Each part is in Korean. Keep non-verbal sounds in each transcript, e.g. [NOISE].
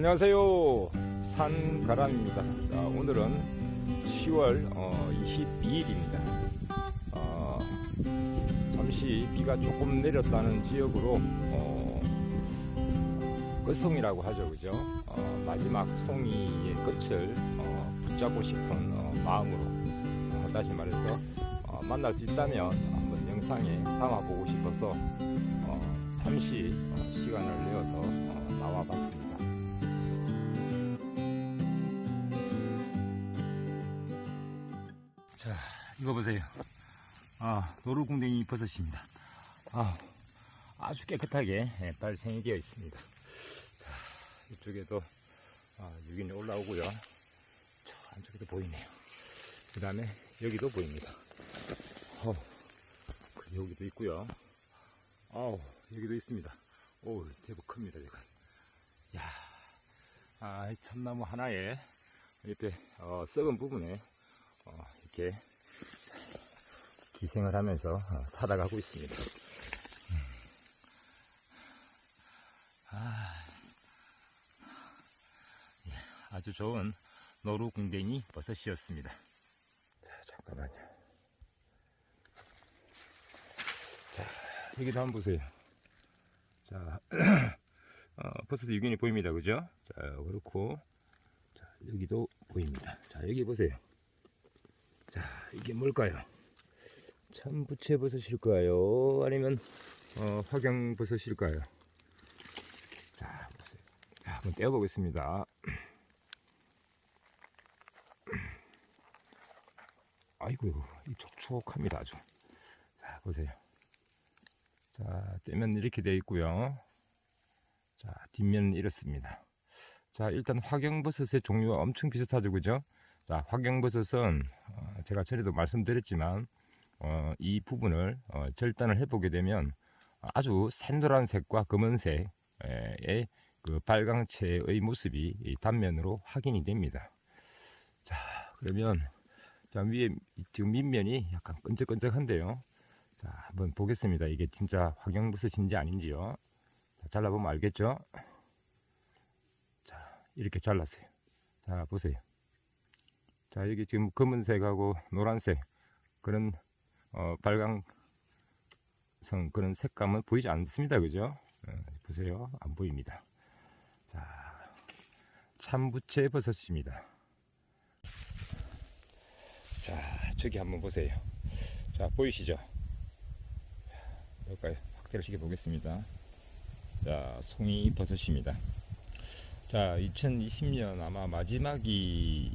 안녕하세요. 산가람입니다. 자, 오늘은 10월 22일입니다. 어, 잠시 비가 조금 내렸다는 지역으로 어, 끝송이라고 하죠, 그죠? 어, 마지막 송이의 끝을 어, 붙잡고 싶은 어, 마음으로 어, 다시 말해서 어, 만날 수 있다면 한번 영상에 담아보고 싶어서 어, 잠시 어, 시간을 내어서 어, 나와봤습니다. 이거 보세요. 아, 노루궁뎅이 버섯입니다. 아, 아주 깨끗하게 예, 발생이 되어 있습니다. 자, 이쪽에도 아, 유균이 올라오고요. 저 안쪽에도 보이네요. 그 다음에 여기도 보입니다. 어, 그 여기도 있고요. 아우, 여기도 있습니다. 오, 대박 큽니다, 이거. 야, 아, 이 참나무 하나에 옆에 어, 썩은 부분에 어, 이렇게 기생을 하면서 어, 살아가고 있습니다. 음. 아, 예, 아주 좋은 노루궁뎅이 버섯이었습니다. 자, 잠깐만요. 자, 여기도 한번 보세요. 자, [CLEARS THROAT] 어, 버섯 유균이 보입니다. 그죠? 자, 그렇고, 자, 여기도 보입니다. 자, 여기 보세요. 자, 이게 뭘까요? 참부채 버섯일까요? 아니면, 어, 화경 버섯일까요? 자. 자, 한번 떼어보겠습니다. 아이고, 이 촉촉합니다, 아주. 자, 보세요. 자, 떼면 이렇게 되어 있고요. 자, 뒷면은 이렇습니다. 자, 일단 화경버섯의 종류가 엄청 비슷하죠, 그죠? 자, 화경버섯은 어, 제가 전에도 말씀드렸지만 어, 이 부분을 어, 절단을 해보게 되면 아주 샌노란색과 검은색의 그 발광체의 모습이 이 단면으로 확인이 됩니다. 자, 그러면 자, 위에 지금 밑면이 약간 끈적끈적한데요. 자, 한번 보겠습니다. 이게 진짜 화경버섯인지 아닌지요. 자, 잘라보면 알겠죠? 자, 이렇게 잘랐어요. 자, 보세요. 자, 여기 지금 검은색하고 노란색, 그런, 어, 발광성, 그런 색감은 보이지 않습니다. 그죠? 어, 보세요. 안 보입니다. 자, 참부채 버섯입니다. 자, 저기 한번 보세요. 자, 보이시죠? 여기까지 확대를 시켜 보겠습니다. 자, 송이 버섯입니다. 자, 2020년 아마 마지막이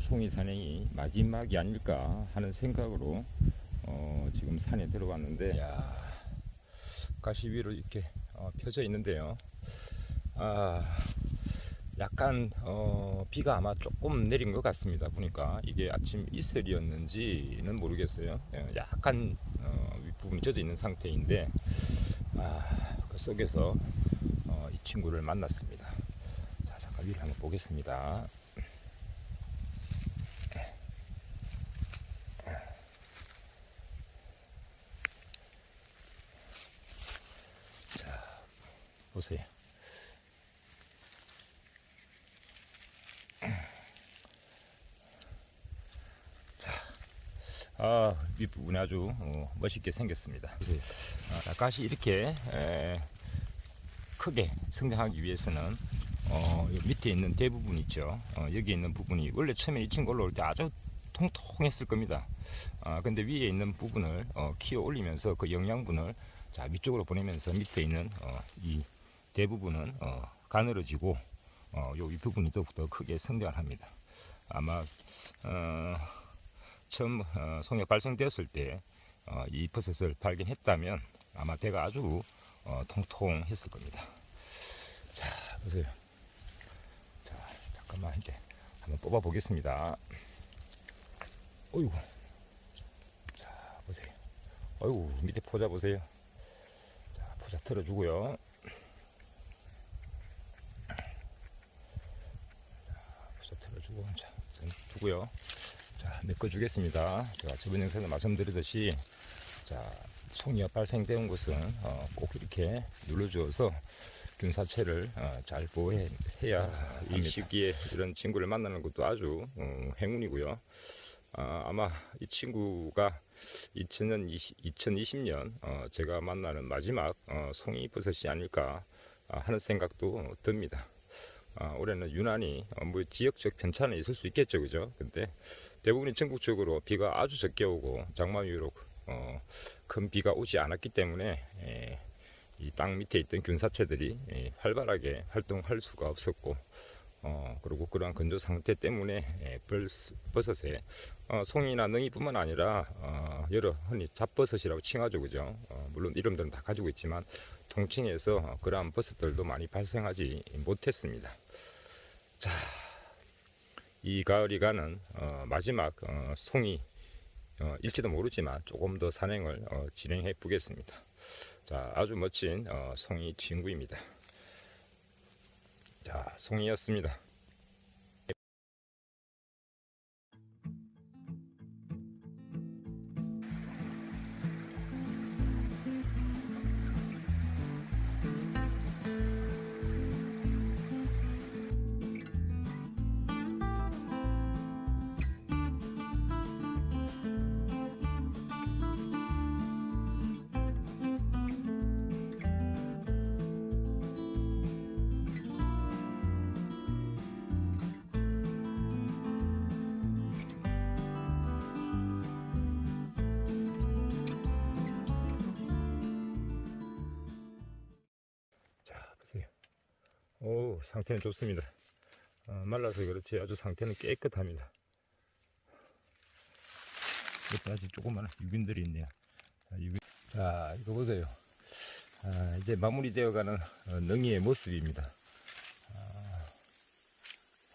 송이 산행이 마지막이 아닐까 하는 생각으로 어, 지금 산에 들어왔는데 야, 가시 위로 이렇게 어, 펴져 있는데요. 아, 약간 어, 비가 아마 조금 내린 것 같습니다. 보니까 이게 아침 이슬이었는지는 모르겠어요. 예, 약간 어, 윗부분이 젖어 있는 상태인데 아, 그 속에서 어, 이 친구를 만났습니다. 자, 잠깐 위를 한번 보겠습니다. 보세요. 아, 윗부분이 아주 어, 멋있게 생겼습니다. 아, 가시 이렇게 에, 크게 성장하기 위해서는 어, 요 밑에 있는 대부분 있죠. 어, 여기 있는 부분이 원래 처음에 이 친구 올라올 때 아주 통통했을 겁니다. 아, 근데 위에 있는 부분을 어, 키워 올리면서 그 영양분을 자, 위쪽으로 보내면서 밑에 있는 어, 이 대부분은 어, 가늘어지고 어, 요 윗부분이 더욱더 크게 성장을 합니다. 아마 어, 처음 어, 송이가 발생되었을 때이 버섯을 발견했다면 아마 대가 아주 어, 통통했을 겁니다. 자 보세요. 자 잠깐만 이제 한번 뽑아 보겠습니다. 어이구. 자 보세요. 어이구 밑에 포자 보세요. 자 포자 틀어주고요. 자 포자 틀어주고 자 두고요. 자, 메꿔주겠습니다. 제가 저번 영상에 말씀드리듯이, 자, 송이가 발생되는 곳은 어, 꼭 이렇게 눌러주어서 균사체를 어, 잘 보호해야 이 시기에 이런 친구를 만나는 것도 아주 어, 행운이고요. 아, 아마 이 친구가 2020, 2020년 어, 제가 만나는 마지막 어, 송이 버섯이 아닐까 아, 하는 생각도 듭니다. 아, 올해는 유난히 어, 뭐 지역적 편차는 있을 수 있겠죠, 그죠? 근데 대부분이 전국적으로 비가 아주 적게 오고 장마 이후로 어, 큰 비가 오지 않았기 때문에 이땅 밑에 있던 균사체들이 예, 활발하게 활동할 수가 없었고 어, 그리고 그러한 건조 상태 때문에 예, 벌- 버섯에 어, 송이나 능이뿐만 아니라 어, 여러 흔히 잡버섯이라고 칭하죠, 그죠? 어, 물론 이름들은 다 가지고 있지만 통칭해서 어, 그러한 버섯들도 많이 발생하지 못했습니다. 자, 이 가을이 가는 어, 마지막 어, 송이 어, 일지도 모르지만 조금 더 산행을 어, 진행해 보겠습니다. 자, 아주 멋진 어, 송이 친구입니다. 자, 송이였습니다. 오, 상태는 좋습니다. 어, 말라서 그렇지 아주 상태는 깨끗합니다. 이것도 아직 조그마한 유균들이 있네요. 자, 유균. 자, 이거 보세요. 아, 이제 마무리되어가는 어, 능이의 모습입니다. 아,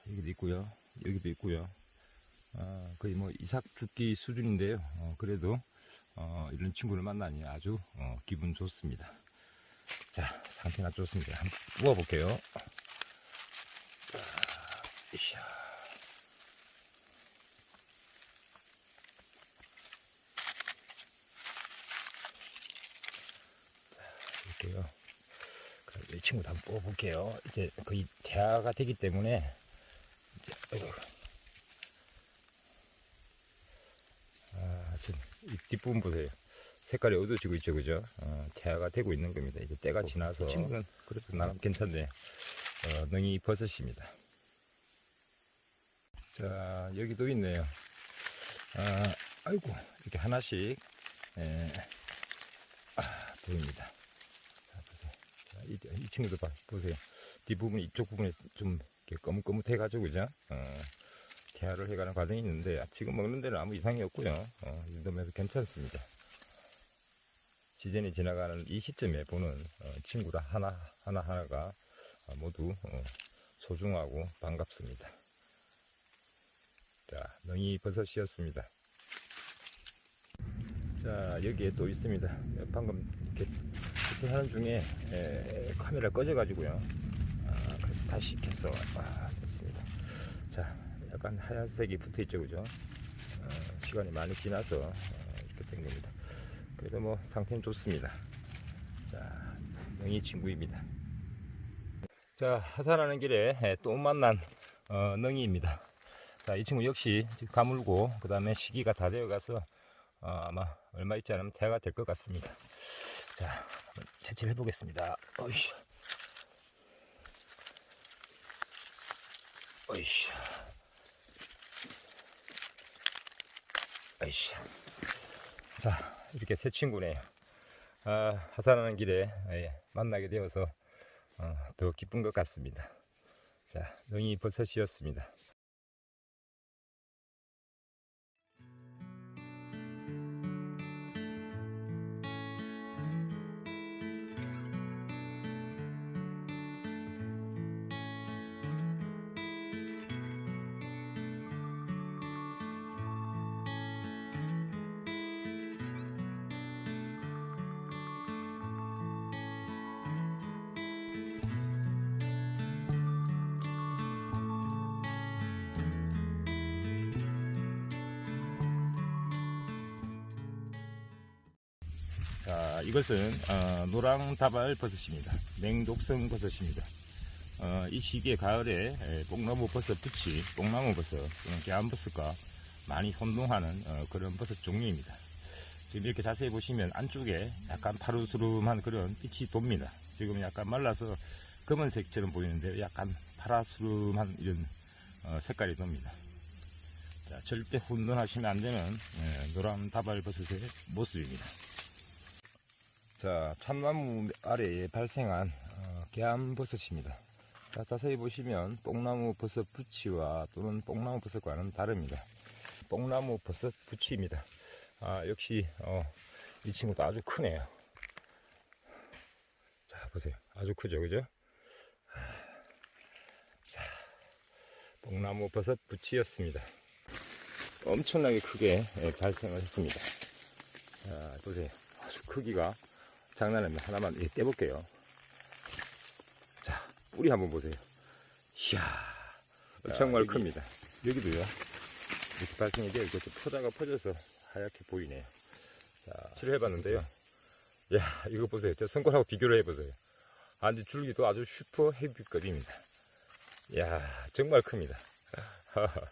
여기도 있고요. 여기도 있고요. 아, 거의 뭐 이삭 죽기 수준인데요. 어, 그래도 어, 이런 친구를 만나니 아주 어, 기분 좋습니다. 자, 상태가 좋습니다. 한번 부어볼게요. 자, 이샤. 자, 이렇게요. 그럼 이 친구도 한번 뽑아볼게요. 이제 거의 대화가 되기 때문에, 이제, 아이고. 아, 지금 이 뒷부분 보세요. 색깔이 어두워지고 있죠, 그죠? 어, 태아가 되고 있는 겁니다. 이제 때가 지나서 친구는 그래도 나름 괜찮네. 어, 능이 버섯입니다. 자, 여기도 있네요. 아, 아이고, 이렇게 하나씩 에, 아, 보입니다. 이, 이 친구도 봐, 보세요. 뒷부분, 이쪽 부분에 좀 거뭇거뭇해가지고, 그죠? 어, 태아를 해가는 과정이 있는데, 지금 먹는 데는 아무 이상이 없고요. 어, 이 정도면서 괜찮습니다. 시즌이 지나가는 이 시점에 보는 어, 친구라 하나 하나 하나가 어, 모두 어, 소중하고 반갑습니다. 자, 능이 버섯이었습니다. 자, 여기에 또 있습니다. 방금 이렇게 하는 중에 에, 카메라 꺼져가지고요. 아, 그래서 다시 켜서 아, 됐습니다. 자, 약간 하얀색이 붙어있죠, 그죠? 어, 시간이 많이 지나서 어, 이렇게 된 겁니다. 그래도 뭐 상태는 좋습니다. 자, 능이 친구입니다. 자, 하산하는 길에 예, 또 만난 어, 능이입니다. 자, 이 친구 역시 가물고 그 다음에 시기가 다 되어가서 어, 아마 얼마 있지 않으면 태가 될 것 같습니다. 자, 채취해 보겠습니다. 어이씨. 어이씨. 어이씨. 자, 이렇게 새 친구네요. 아, 하산하는 길에 예, 만나게 되어서 어, 더 기쁜 것 같습니다. 자, 능이 버섯이었습니다. 자, 이것은 어, 노랑다발 버섯입니다. 냉독성 버섯입니다. 어, 이 시기에 가을에 에, 뽕나무 버섯 부치, 뽕나무 버섯, 또는 계암버섯과 많이 혼동하는 어, 그런 버섯 종류입니다. 지금 이렇게 자세히 보시면 안쪽에 약간 파르스름한 그런 빛이 돕니다. 지금 약간 말라서 검은색처럼 보이는데 약간 파라스름한 이런 어, 색깔이 돕니다. 자, 절대 혼돈하시면 안 되는 예, 노란 다발 버섯의 모습입니다. 자, 참나무 아래에 발생한 어, 계암버섯입니다. 자, 자세히 보시면 뽕나무 버섯 부치와 또는 뽕나무 버섯과는 다릅니다. 뽕나무 버섯 부치입니다. 아, 역시 어, 이 친구도 아주 크네요. 자, 보세요. 아주 크죠, 그죠? 자, 뽕나무 버섯 부치였습니다. 엄청나게 크게 예, 발생을 했습니다. 자, 보세요. 아주 크기가 장난 아닙니다. 하나만 예, 떼볼게요. 자, 뿌리 한번 보세요. 이야, 정말 여기. 큽니다. 여기도요. 이렇게 발생이 되어 있고, 좀 포자가 퍼져서 하얗게 보이네요. 자, 치료해봤는데요. 야, 이거 보세요. 저 손가락하고 비교를 해보세요. 아, 근데 줄기도 아주 슈퍼 헤비급입니다. 야, 정말 큽니다. [LAUGHS]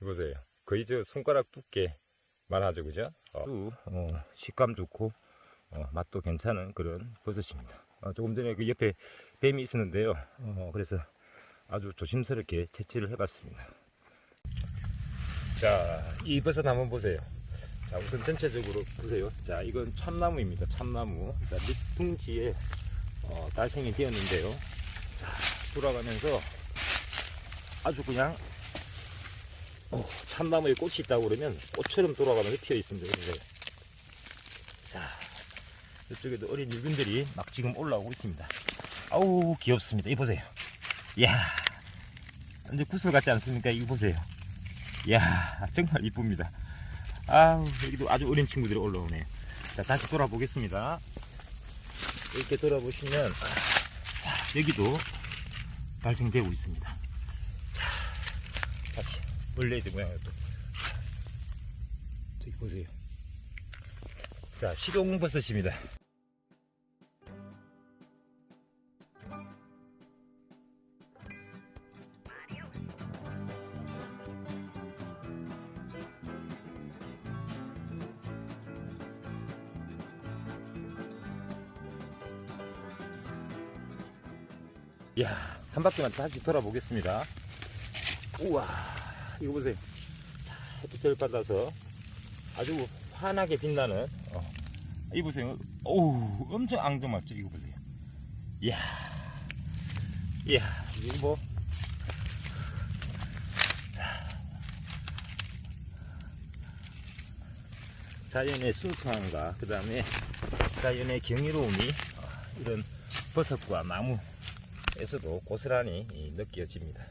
보세요. 거의 저 손가락 두께만 하죠, 그죠? 어, 또, 어, 식감 좋고, 어, 맛도 괜찮은 그런 버섯입니다. 어, 조금 전에 그 옆에 뱀이 있었는데요. 어, 그래서 아주 조심스럽게 채취를 해봤습니다. 자, 이 버섯 한번 보세요. 자, 우선 전체적으로 보세요. 자, 이건 참나무입니다. 참나무. 자, 밑둥지에 어, 달생이 되었는데요. 자, 돌아가면서 아주 그냥 어, 참나무에 꽃이 있다고 그러면 꽃처럼 돌아가면서 피어 있습니다. 그래서 자, 이쪽에도 어린 일균들이 막 지금 올라오고 있습니다. 아우 귀엽습니다. 이 보세요. 이야, 완전 구슬 같지 않습니까? 이거 보세요. 이야, 정말 이쁩니다. 아우 여기도 아주 어린 친구들이 올라오네요. 자, 다시 돌아보겠습니다. 이렇게 돌아보시면 자, 여기도 발생되고 있습니다. 자, 다시 블레이드 모양으로 또 저기 보세요. 자, 시동버섯입니다. 이야, 한 바퀴만 다시 돌아보겠습니다. 우와, 이거 보세요. 자, 햇빛을 받아서 아주 환하게 빛나는, 어, 이 보세요. 오우, 엄청 앙증맞죠? 이거 보세요. 이야, 이야, 이거 뭐. 자, 자연의 순수함과 그 다음에 자연의 경이로움이 어, 이런 버섯과 나무 에서도 고스란히 이 느껴집니다.